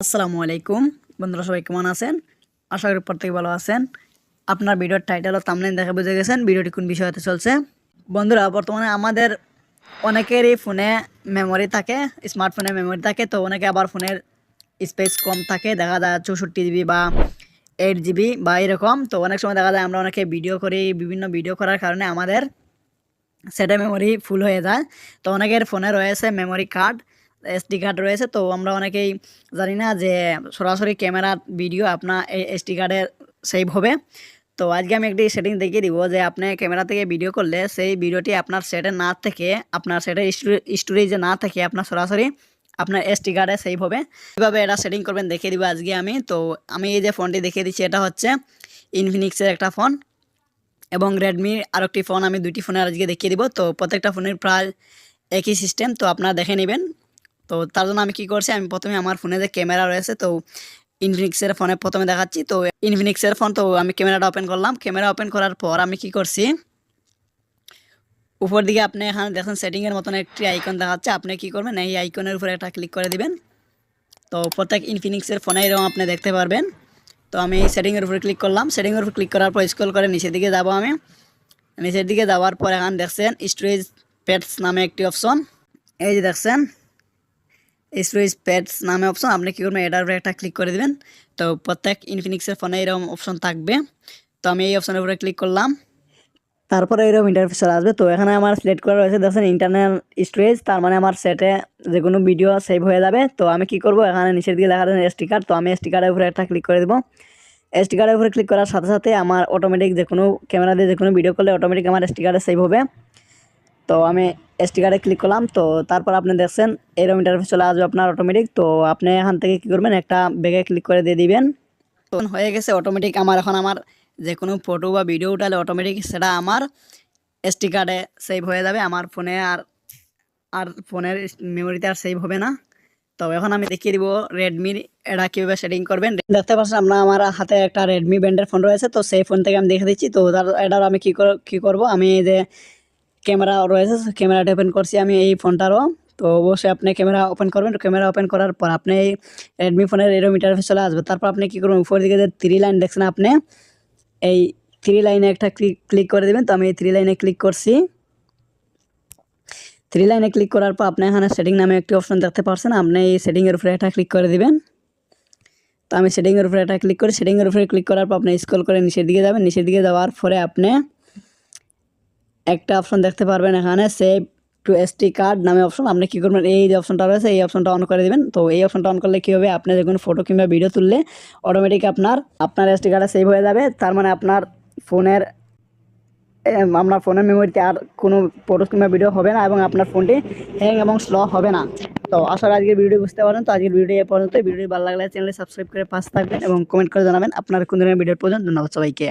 আসসালামু আলাইকুম। বন্ধুরা, সবাই কেমন আছেন? আশা করি প্রত্যেকে ভালো আছেন। আপনার ভিডিওর টাইটেল ও থামলাইন দেখে বুঝে গেছেন, ভিডিওটি কোন বিষয়তে চলছে। বন্ধুরা, বর্তমানে আমাদের অনেকেরই ফোনে মেমোরি থাকে স্মার্টফোনে মেমোরি থাকে, তো অনেকে আবার ফোনের স্পেস কম থাকে, দেখা যায় চৌষট্টি জিবি বা এইট জিবি বা এরকম। তো অনেক সময় দেখা যায় আমরা অনেকে ভিডিও করি, বিভিন্ন ভিডিও করার কারণে আমাদের সেটা মেমোরি ফুল হয়ে যায়। তো অনেকের ফোনে রয়েছে মেমোরি কার্ড এসডি কার্ড রয়েছে, তো আমরা অনেকেই জানি না যে সরাসরি ক্যামেরার ভিডিও আপনার এই এসডি কার্ডে সেভ হবে। তো আজকে আমি একটি সেটিং দেখিয়ে দিব যে আপনি ক্যামেরা থেকে ভিডিও করলে সেই ভিডিওটি আপনার সেটে না থেকে, আপনার সেটে স্টোরেজে না থেকে আপনার সরাসরি আপনার এসডি কার্ডে সেভ হবে। কীভাবে এটা সেটিং করবেন দেখিয়ে দিব আজকে আমি। তো আমি এই যে ফোনটি দেখিয়ে দিচ্ছি, এটা হচ্ছে ইনফিনিক্সের একটা ফোন এবং রেডমির আরেকটি ফোন আমি দুটি ফোনে আজকে দেখিয়ে দিব। তো প্রত্যেকটা ফোনের প্রায় একই সিস্টেম তো আপনারা দেখে নেবেন। তো তার জন্য আমি কি করছি, আমি প্রথমে আমার ফোনে যে ক্যামেরা রয়েছে, তো ইনফিনিক্সের ফোনে প্রথমে দেখাচ্ছি। তো ইনফিনিক্সের ফোন, তো আমি ক্যামেরাটা ওপেন করলাম। ক্যামেরা ওপেন করার পর আমি কি করছি, উপর দিকে আপনি এখানে দেখেন সেটিংয়ের মতন একটি আইকন দেখাচ্ছে। আপনি কি করবেন, এই আইকনের উপরে একটা ক্লিক করে দিবেন। তো প্রত্যেক ইনফিনিক্সের ফোনে এরকম আপনি দেখতে পারবেন। তো আমি সেটিংয়ের উপরে ক্লিক করলাম। সেটিংয়ের উপর ক্লিক করার পর স্ক্রল করে নিচের দিকে যাব আমি। নিচের দিকে যাওয়ার পর এখানে দেখছেন স্টোরেজ প্যাডস নামে একটি অপশন এই যে দেখছেন স্টোরেজ প্যাডস নামে অপশন আপনি কী করবেন? এটার উপরে একটা ক্লিক করে দেবেন। তো প্রত্যেক ইনফিনিক্সের ফোনে এরকম অপশন থাকবে। তো আমি এই অপশনের উপরে ক্লিক করলাম। তারপরে এরকম ইন্টারফেস চলে আসবে। তো এখানে আমার সিলেক্ট করা রয়েছে, দেখছেন ইন্টারনাল স্টোরেজ তার মানে আমার সেটে যে কোনো ভিডিও সেভ হয়ে যাবে। তো আমি কি করব? এখানে নিচের দিকে দেখা যাচ্ছে এসটি কার্ড তো আমি এসটি কার্ডের উপরে একটা ক্লিক করে দেবো। এসটি কার্ডের উপরে ক্লিক করার সাথে সাথে আমার অটোমেটিক যে কোনো ক্যামেরা দিয়ে যে কোনো ভিডিও করলে অটোমেটিক আমার এসটি কার্ডে সেভ হবে। তো আমি এসটি কার্ডে ক্লিক করলাম, তো তারপর আপনি দেখছেন এরকম ইন্টারফেস চলে আসবে আপনার অটোমেটিক তো আপনি এখান থেকে কী করবেন, একটা ব্যাগে ক্লিক করে দিয়ে দিবেন। তো হয়ে গেছে অটোমেটিক আমার এখন আমার যে কোনো ফটো বা ভিডিও উঠালে অটোমেটিক সেটা আমার এসটি কার্ডে সেভ হয়ে যাবে, আমার ফোনে আর আর ফোনের মেমোরিতে আর সেভ হবে না। তো এখন আমি দেখিয়ে দিব রেডমির এটা কীভাবে সেটিং করবেন। দেখতে পাচ্ছেন আপনার আমার হাতে একটা রেডমি ব্র্যান্ডের ফোন রয়েছে, তো সেই ফোন থেকে আমি দেখে দিচ্ছি, তো এটার আমি কী কী করব, আমি যে ক্যামেরা রয়েছে ক্যামেরাটা ওপেন করছি আমি এই ফোনটারও। তো অবশ্যই আপনি ক্যামেরা ওপেন করবেন ক্যামেরা ওপেন করার পর আপনি এই রেডমি ফোনের এরম ইন্টারফেস চলে আসবে। তারপর আপনি কী করবেন উপর দিকে যে থ্রি লাইন দেখছেন আপনি, এই থ্রি লাইনে একটা ক্লিক ক্লিক করে দেবেন। তো আমি এই থ্রি লাইনে ক্লিক করছি। থ্রি লাইনে ক্লিক করার পর আপনি এখানে সেটিং নামে একটি অপশন দেখতে পাচ্ছেন। আপনি এই সেটিংয়ের উপরে একটা ক্লিক করে দেবেন। তো আমি সেটিংয়ের উপরে একটা ক্লিক করি। সেটিংয়ের উপরে ক্লিক করার পর আপনি স্ক্রল করে নিচের দিকে যাবেন। নিচের দিকে যাওয়ার পরে আপনি একটা অপশন দেখতে পারবেন এখানে সেভ টু এসটি কার্ড নামে অপশন আপনি কী করবেন? এই যে অপশনটা রয়েছে, এই অপশনটা অন করে দেবেন। তো এই অপশনটা অন করলে কী হবে? আপনি কোনো ফটো কিংবা ভিডিও তুললে অটোমেটিক আপনার আপনার এসটি কার্ডে সেভ হয়ে যাবে। তার মানে আপনার ফোনের আপনার ফোনের মেমোরিতে আর কোনো ফটো কিংবা ভিডিও হবে না এবং আপনার ফোনটি হ্যাং এবং স্লো হবে না। তো আসলে আজকের ভিডিও বুঝতে পারেন তো আজকের ভিডিও এ পর্যন্ত ভিডিও ভালো লাগলে চ্যানেলে সাবস্ক্রাইব করে পাশে থাকবেন এবং কমেন্ট করে জানাবেন। আপনার কোন ধরনের ভিডিওর প্রয়োজন? ধন্যবাদ সবাইকে।